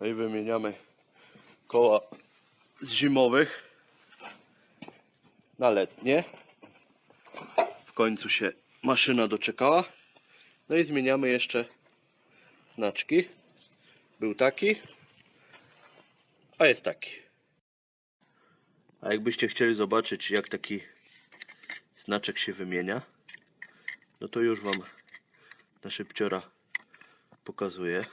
No i wymieniamy koła z zimowych na letnie. W końcu się maszyna doczekała. No i zmieniamy jeszcze znaczki. Był taki, a jest taki. A jakbyście chcieli zobaczyć, jak taki znaczek się wymienia, no to już Wam na szybciora pokazuję.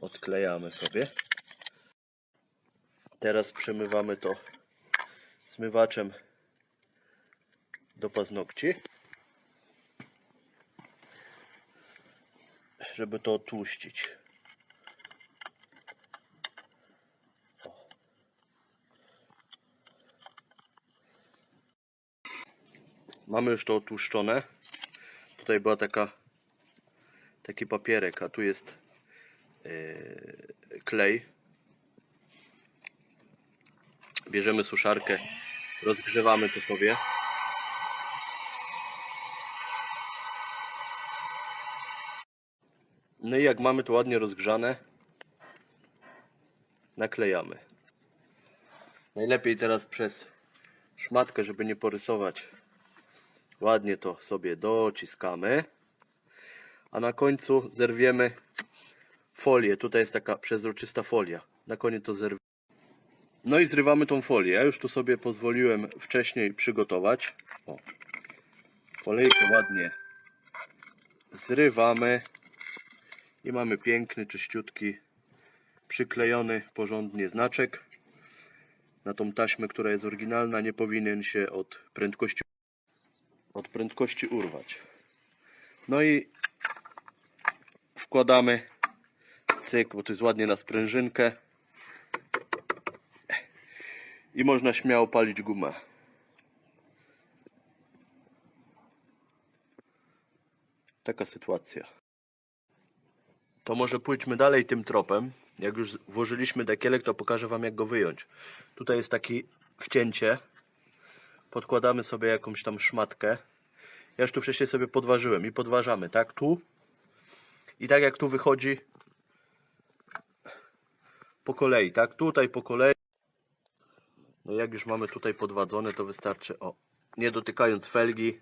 Odklejamy sobie. Teraz przemywamy to zmywaczem do paznokci. Żeby to otłuścić. Mamy już to otłuszczone. Tutaj była taka taki papierek, a tu jest klej. Bierzemy suszarkę, rozgrzewamy to sobie. No i jak mamy to ładnie rozgrzane, naklejamy. Najlepiej teraz przez szmatkę, żeby nie porysować. Ładnie to sobie dociskamy. A na końcu zerwiemy folię. Tutaj jest taka przezroczysta folia. Na koniec to zerwiemy. No i zrywamy tą folię. Ja już tu sobie pozwoliłem wcześniej przygotować. O. Kolejkę ładnie zrywamy. I mamy piękny, czyściutki, przyklejony porządnie znaczek. Na tą taśmę, która jest oryginalna, nie powinien się od prędkości od prędkości urwać. No i wkładamy cyk, bo to jest ładnie na sprężynkę. I można śmiało palić gumę. Taka sytuacja. To może pójdźmy dalej tym tropem. Jak już włożyliśmy dekielek, to pokażę Wam jak go wyjąć. Tutaj jest takie wcięcie. Podkładamy sobie jakąś tam szmatkę. Ja już tu wcześniej sobie podważyłem i podważamy, tak? Tu. I tak jak tu wychodzi po kolei, tak? Tutaj po kolei. No jak już mamy tutaj podwadzone, to wystarczy, o, nie dotykając felgi,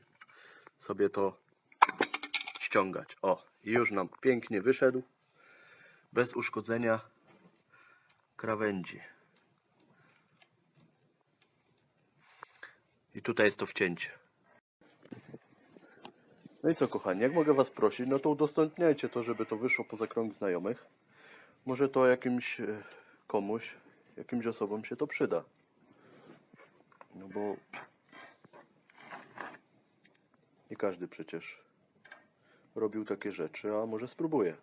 sobie to ściągać. O, już nam pięknie wyszedł, bez uszkodzenia krawędzi. I tutaj jest to wcięcie. No i co kochani, jak mogę Was prosić, no to udostępniajcie to, żeby to wyszło poza krąg znajomych. Może to jakimś e, komuś, jakimś osobom się to przyda. No bo nie każdy przecież robił takie rzeczy, a może spróbuje.